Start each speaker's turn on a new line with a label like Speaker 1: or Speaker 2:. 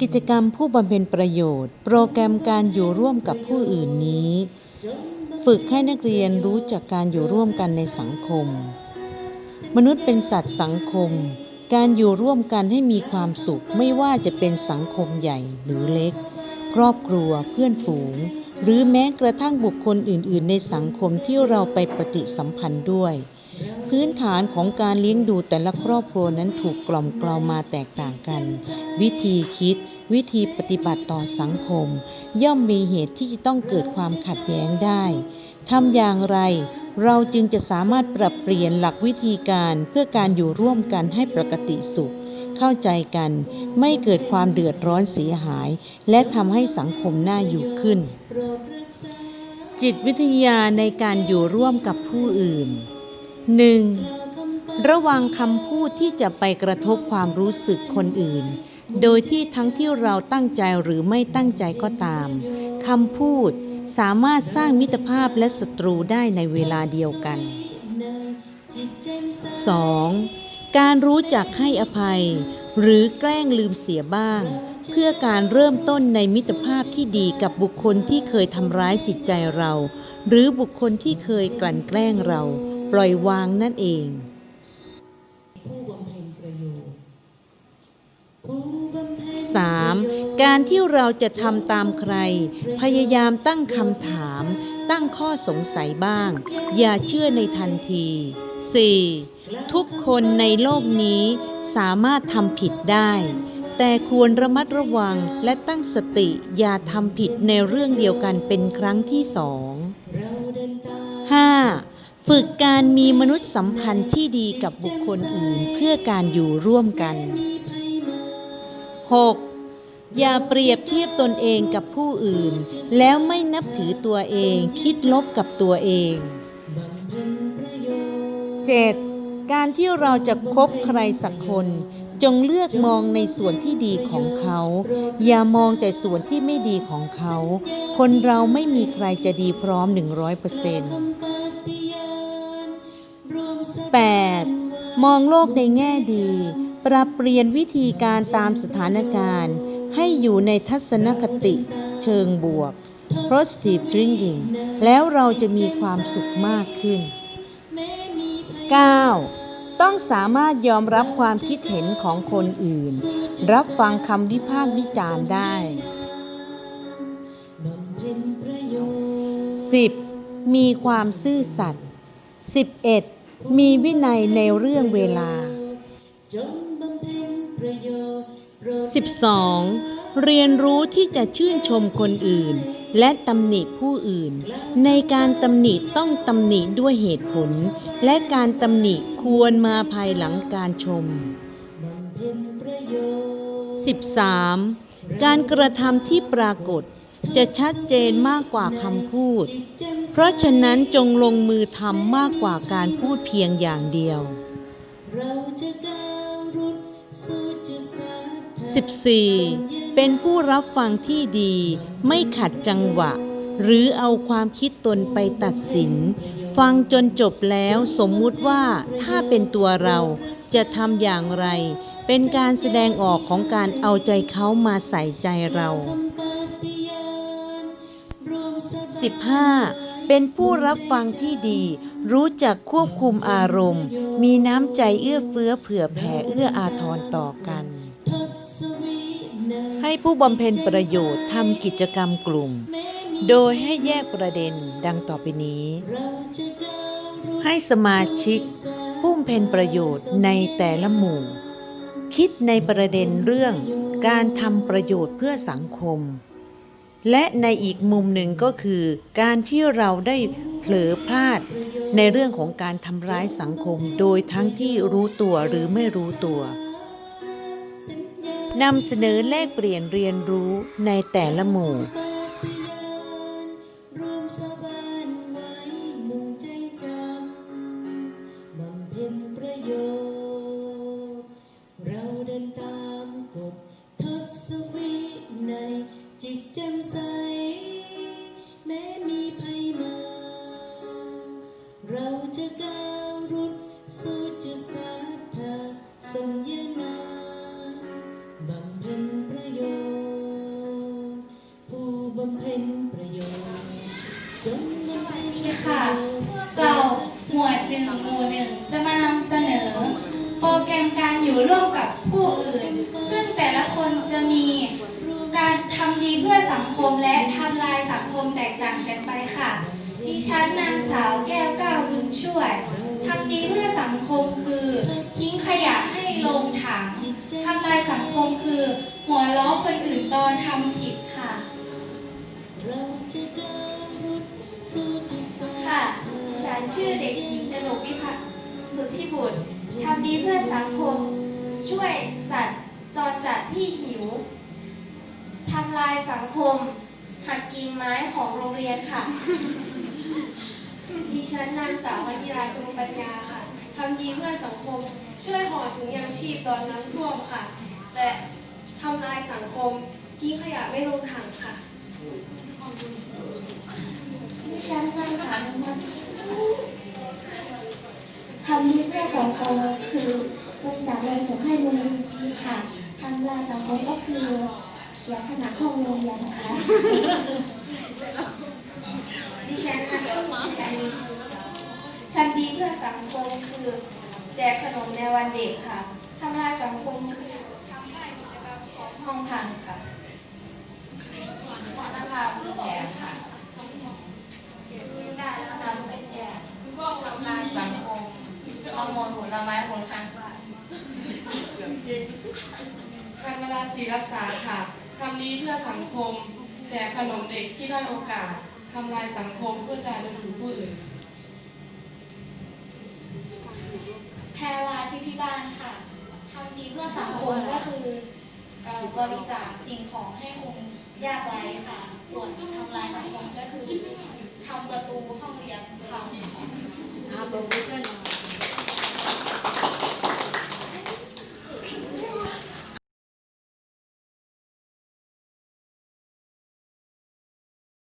Speaker 1: กิจกรรมผู้บำเพ็ญประโยชน์ โปรแกรมการอยู่ร่วมกับผู้อื่นนี้ ฝึกให้นักเรียนรู้จักการอยู่ร่วมกันในสังคม มนุษย์เป็นสัตว์สังคม การอยู่ร่วมกันให้มีความสุขไม่ว่าจะเป็นสังคมใหญ่หรือเล็ก ครอบครัวเพื่อนฝูง หรือแม้กระทั่งบุคคลอื่น ๆ ในสังคมที่เราไปปฏิสัมพันธ์ด้วย พื้นฐานของการเลี้ยงดูแต่ละครอบครัวนั้นถูกกล่อมกล่าวมาแตกต่างกัน วิธีคิด วิธีปฏิบัติต่อสังคม ย่อมมีเหตุที่จะต้องเกิดความขัดแย้งได้ทำอย่างไร เราจึงจะสามารถปรับเปลี่ยนหลักวิธีการเพื่อการอยู่ร่วมกันให้ปกติสุข เข้าใจกันไม่เกิดความเดือดร้อนเสียหาย และทำให้สังคมน่าอยู่ขึ้น จิตวิทยาในการอยู่ร่วมกับผู้อื่น 1. ระวังคำพูดที่จะไปกระทบความรู้สึกคนอื่น โดยที่ทั้งที่เราตั้งใจหรือไม่ตั้งใจก็ตามคำพูดสามารถสร้างมิตรภาพและศัตรูได้ในเวลาเดียวกัน 2. การรู้จักให้อภัย หรือแกล้งลืมเสียบ้าง เพื่อการเริ่มต้นในมิตรภาพที่ดีกับบุคคลที่เคยทำร้ายจิตใจเรา หรือบุคคลที่เคยกลั่นแกล้งเรา ปล่อยวางนั่นเอง 3. การที่เราจะทำตามใคร พยายามตั้งคำถาม ตั้งข้อสงสัยบ้าง อย่าเชื่อในทันที 4. ทุกคนในโลกนี้สามารถทำผิดได้ แต่ควรระมัดระวังและตั้งสติอย่าทำผิดในเรื่องเดียวกันเป็นครั้งที่สอง 5. ฝึกการมีมนุษยสัมพันธ์ที่ดีกับบุคคลอื่นเพื่อการอยู่ร่วมกัน 6. อย่าเปรียบเทียบตนเองกับผู้อื่น แล้วไม่นับถือตัวเองคิดลบกับตัวเอง 7. การที่เราจะคบใครสักคนจงเลือกมองในส่วนที่ดีของเขา อย่ามองแต่ส่วนที่ไม่ดีของเขา คนเราไม่มีใครจะดีพร้อม 100% 8. มองโลกในแง่ดี ปรับเปลี่ยนวิธีการตามสถานการณ์ ให้อยู่ในทัศนคติเชิงบวก positive thinking แล้วเราจะมีความสุขมากขึ้น 9. ต้องสามารถยอมรับความคิดเห็นของคนอื่น รับฟังคำวิพากษ์วิจารณ์ได้ 10. มีความซื่อสัตย์ 11. มีวินัยในเรื่องเวลา 12. เรียนรู้ที่จะชื่นชมคนอื่น และตำหนิผู้อื่น ในการตำหนิต้องตำหนิด้วยเหตุผล และการตำหนิควรมาภายหลังการชม 13. การกระทำที่ปรากฏ จะชัดเจนมากกว่าคำพูด เพราะฉะนั้นจงลงมือทำมากกว่าการพูดเพียงอย่างเดียว 14. เป็นผู้รับฟังที่ดี ไม่ขัดจังหวะ หรือเอาความคิดตนไปตัดสิน ฟังจนจบแล้วสมมุติว่าถ้าเป็นตัวเราจะทำอย่างไร เป็นการแสดงออกของการเอาใจเขามาใส่ใจเรา 15. เป็นผู้รับฟังที่ดี รู้จักควบคุมอารมณ์ มีน้ำใจเอื้อเฟื้อเผื่อแผ่เอื้ออาทรต่อกัน ให้ผู้บำเพ็ญประโยชน์ทำกิจกรรมกลุ่ม โดยให้แยกประเด็นดังต่อไปนี้ ให้สมาชิกผู้บำเพ็ญประโยชน์ในแต่ละหมู่ คิดในประเด็นเรื่องการทำประโยชน์เพื่อสังคม และในอีกมุมหนึ่งก็คือ การที่เราได้เผลอพลาด ในเรื่องของการทำร้ายสังคม โดยทั้งที่รู้ตัวหรือไม่รู้ตัวนำเสนอแลกเปลี่ยนเรียนรู้ในแต่ละหมู่
Speaker 2: ค่ะ เราหมวดหนึ่งหมู่หนึ่งจะมานำเสนอ โปรแกรมการอยู่ร่วมกับผู้อื่น ซึ่งแต่ละคนจะมีการทำดีเพื่อสังคมและทำลายสังคมแตกต่างกันไปค่ะ ดิฉันนางสาวแก้วก้าวบุญช่วยทำดีเพื่อสังคมคือทิ้งขยะให้ลงถังทำลายสังคมคือ หัวล้อคนอื่นตอนทำผิดค่ะ
Speaker 3: เราจะเดิน
Speaker 2: นชื่อเด็กหญิงกนกวิพัสุทธิบุตรทำดีเพื่อสังคม ช่วยสัตว์จรจัดที่หิวทำลายสังคม หักกิ่งไม้ของโรงเรียนค่ะ ดิฉันนางสาววัจิราชมปัญญาค่ะทำดีเพื่อสังคม ช่วยห่อถุงยางชีพตอนน้ำท่วมค่ะ แต่ทำลายสังคมที่ขยะไม่ลงถังค่ะดิฉันนางสาวนุมัน ทำดีเพื่อสังคมคือบริจาคเงินส่งให้มูลนิธิค่ะทำลายสังคมก็คือเขียนผนังห้องโรงเรียนนะคะดิฉันนางสาวจิตานีทำดีเพื่อสังคมคือแจกขนมในวันเด็กค่ะทำลายสังคมคือทำให้กิจกรรมของห้องพังค่ะนภาพแผนค่ะได้แล้วนำไปแจกทำลายสังคมขโมยผลไม้คนข้างบ้าน
Speaker 4: การเวลาศีรักษาค่ะทำดีเพื่อสังคมแจกขนมเด็กที่ด้อยโอกาสทำลายสังคมเพื่อจ่ายดูถูกผู้อื่น
Speaker 2: แพรวาที่พี่บ้านค่ะทำดีเพื่อสังคมก็คือเอ่อบริจาคสิ่งของให้คนยากไร้ค่ะ ส่วนทำลายสังคมก็คือ